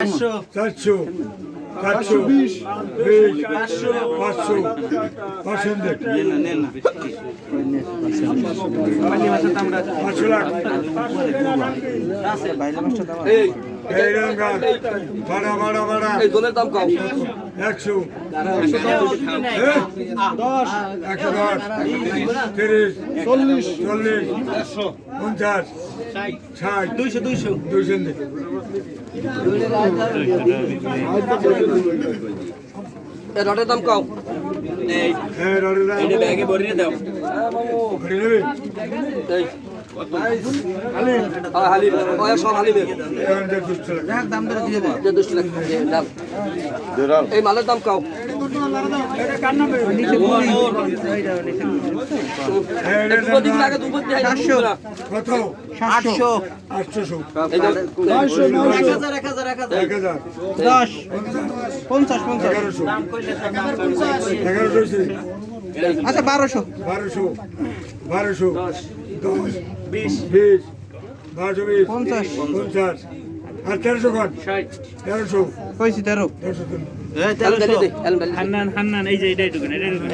চারশো চারশো। চারশো। বিশ বিশ। পাঁচশো। পাঁচশো। পাঁচশো পাঁচশো লাখ। এই জলের দাম কম। একশো। দশ। একশো দশ। তিরিশ। চল্লিশ। চল্লিশ। পঞ্চাশ। ষাট। দুইশো দুইশো। দুইশো রডের দাম কম। হ্যাঁ রডের দাম ব্যাগে ভরিয়ে দাও। ভরে নেবে? এই মালের দাম আটশো হাজার দশ পঞ্চাশ পঞ্চাশ এগারোশো আচ্ছা বারোশো। বারোশো। বারোশো। বিশ বিশ বারোশো বিশ পঞ্চাশ। পঞ্চাশ আর তেরোশো ষাট। তেরোশো। কইছি তেরো। তেরোশো। হান্নান হান্নান এই যে এটাই ঢুকেন এটাই ঢুকেন।